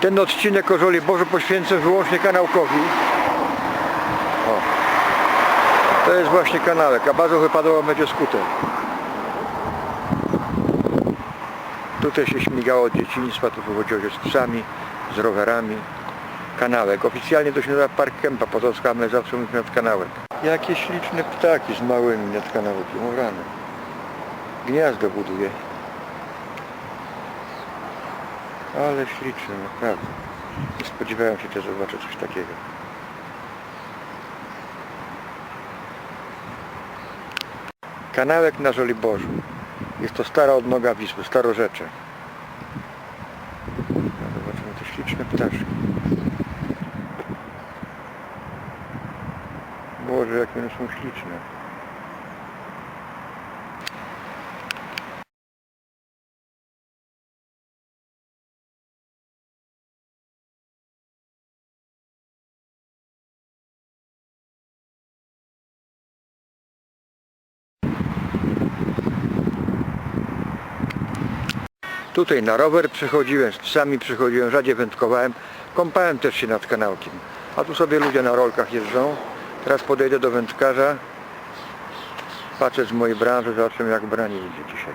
Ten odcinek o Żoliborzu poświęcę wyłącznie kanałkowi. O. To jest właśnie kanałek, a bazą wypadowa będzie skuter. Tutaj się śmigało od dzieciństwa, tu wychodziło się z psami, z rowerami. Kanałek. Oficjalnie to się nazywa Park Kępa Potocka, ale zawsze mówimy nad kanałek. Jakie śliczne ptaki z małymi nad kanałkiem, o rany. Gniazdo buduje. Ale śliczne, naprawdę. Nie spodziewałem się, że zobaczę coś takiego. Kanałek na Żoliborzu. Jest to stara odnoga Wisły, starorzecze. A Zobaczymy te śliczne ptaszki. Boże, jakie one są śliczne. Tutaj na rower przychodziłem, z psami przychodziłem, rzadziej wędkowałem, kąpałem też się nad kanałkiem. A tu sobie ludzie na rolkach jeżdżą. Teraz podejdę do wędkarza, patrzę z mojej branży, zobaczymy jak branie idzie dzisiaj.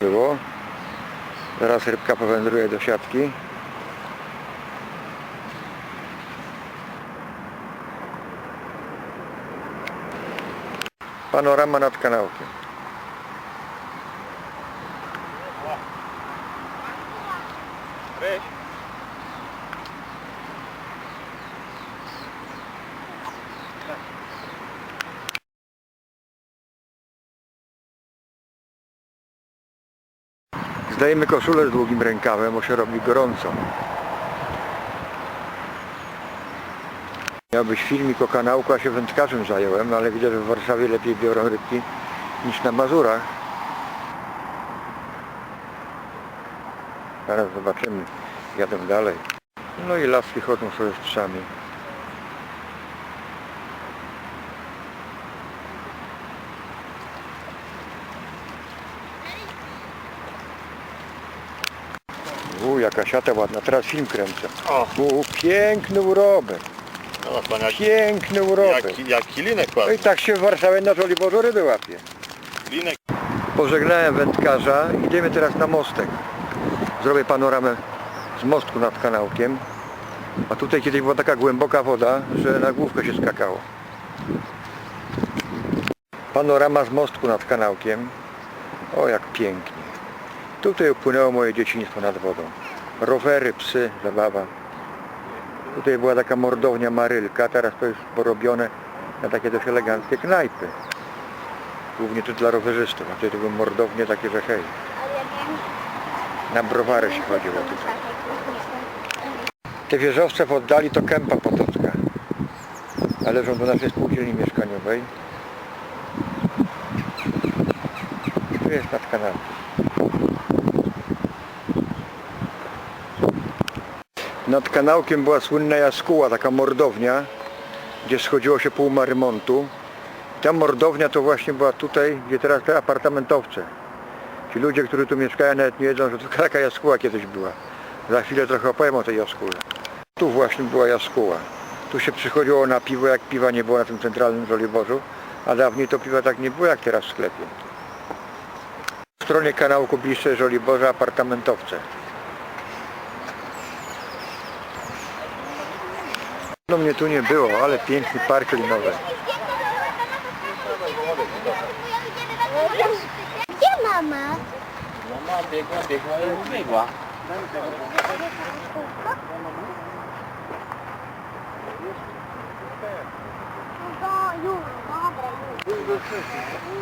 Było. Zaraz rybka powędruje do siatki. Panorama nad kanałkiem. Zdajemy koszulę z długim rękawem, bo się robi gorąco. Miał być filmik o kanałku, a się wędkarzem zająłem, no ale widzę, że w Warszawie lepiej biorą rybki niż na Mazurach. Zaraz zobaczymy, jadę dalej. No i laski chodzą sobie z psami. U, jaka siata ładna, teraz film kręcę. O, U, piękny urobek, no pan jak, piękny urobek. jak, jak linek No ładny. i tak się w Warszawie na Żoliborzu ryby łapie. Pożegnałem wędkarza, idziemy teraz na mostek. Zrobię panoramę z mostku nad kanałkiem. A tutaj kiedyś była taka głęboka woda, że na główkę się skakało. Panorama z mostku nad kanałkiem. O jak pięknie. Tutaj upłynęło moje dzieciństwo nad wodą. Rowery, psy, zabawa. Tutaj była taka mordownia Marylka, teraz to jest porobione na takie dość eleganckie knajpy. Głównie to dla rowerzystów, a tutaj to były mordownie takie, że hej. Na browary się chodziło tutaj. Te wieżowce w oddali to kępa potocka. Należą do naszej spółdzielni mieszkaniowej. Tu jest nad kanałem. Nad kanałkiem była słynna jaskóła, taka mordownia, gdzie schodziło się pół marymontu. Ta mordownia to właśnie była tutaj, gdzie teraz te apartamentowce. Ci ludzie, którzy tu mieszkają nawet nie wiedzą, że to taka jaskóła kiedyś była. Za chwilę trochę opowiem o tej jaskóle. Tu właśnie była jaskóła. Tu się przychodziło na piwo, jak piwa nie było na tym centralnym Żoliborzu, a dawniej to piwa tak nie było jak teraz w sklepie. W stronie kanałku bliższe Żoliborza apartamentowce. No mnie tu nie było, ale piękny park linowy. Gdzie mama? Mama biegła, biegła i biegła. No już, dobra, już.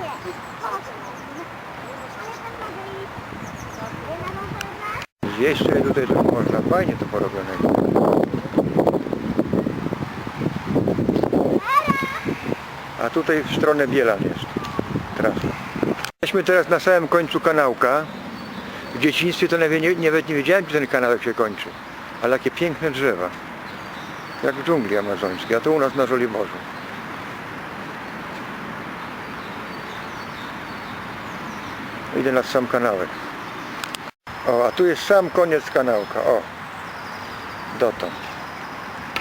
Nie, chodź. Ale sobie tutaj to można, fajnie to porobione. A tutaj w stronę Bielan jest trasa. Jesteśmy teraz na samym końcu kanałka. W dzieciństwie to nawet nie, nawet nie wiedziałem, gdzie ten kanałek się kończy. Ale jakie piękne drzewa. Jak w dżungli amazońskiej, a to u nas na Żoliborzu. Idę nad sam kanałek. O, a tu jest sam koniec kanałka. O, dotąd.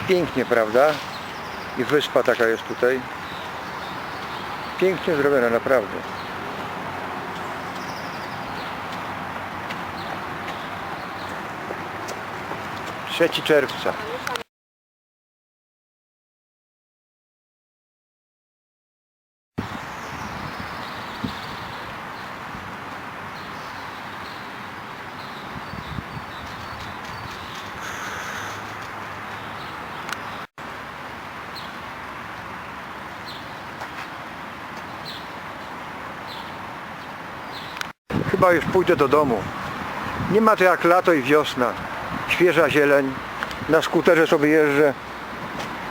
Pięknie, prawda? I wyspa taka jest tutaj. Pięknie zrobiona, naprawdę. Trzeci czerwca. Chyba już pójdę do domu. Nie ma to jak lato i wiosna. Świeża zieleń. Na skuterze sobie jeżdżę.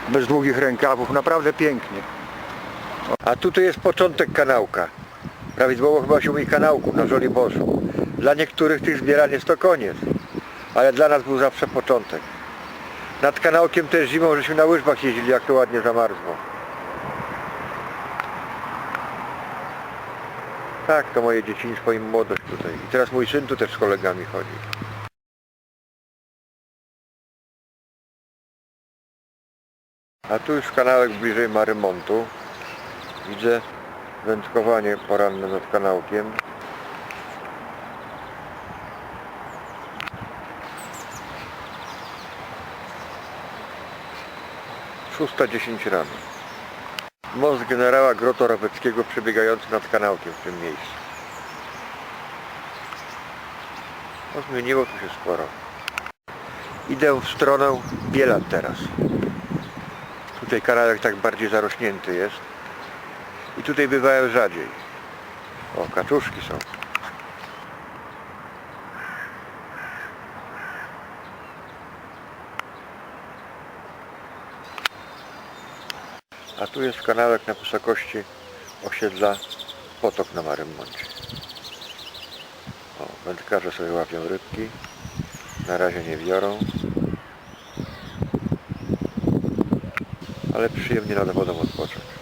Bez długich rękawów. Naprawdę pięknie. A tutaj jest początek kanałka. Prawidłowo chyba się mówi kanałku na Żoliborzu. Dla niektórych tych zbierań jest to koniec. Ale dla nas był zawsze początek. Nad kanałkiem też zimą żeśmy na łyżwach jeździli, jak to ładnie zamarzło. Tak, to moje dzieciństwo i młodość tutaj. I teraz mój syn tu też z kolegami chodzi. A tu już kanałek bliżej Marymontu. Widzę wędkowanie poranne nad kanałkiem. Szósta dziesięć rano. Most generała Grotoroweckiego przebiegający nad kanałkiem w tym miejscu. No zmieniło tu się sporo. Idę w stronę Bielan teraz. Tutaj kanałek tak bardziej zarośnięty jest. I tutaj bywają rzadziej. O, kaczuszki są. A tu jest kanałek na wysokości osiedla Potok na Marym Moncie. O, wędkarze sobie łapią rybki. Na razie nie biorą. Ale przyjemnie nad wodą odpocząć.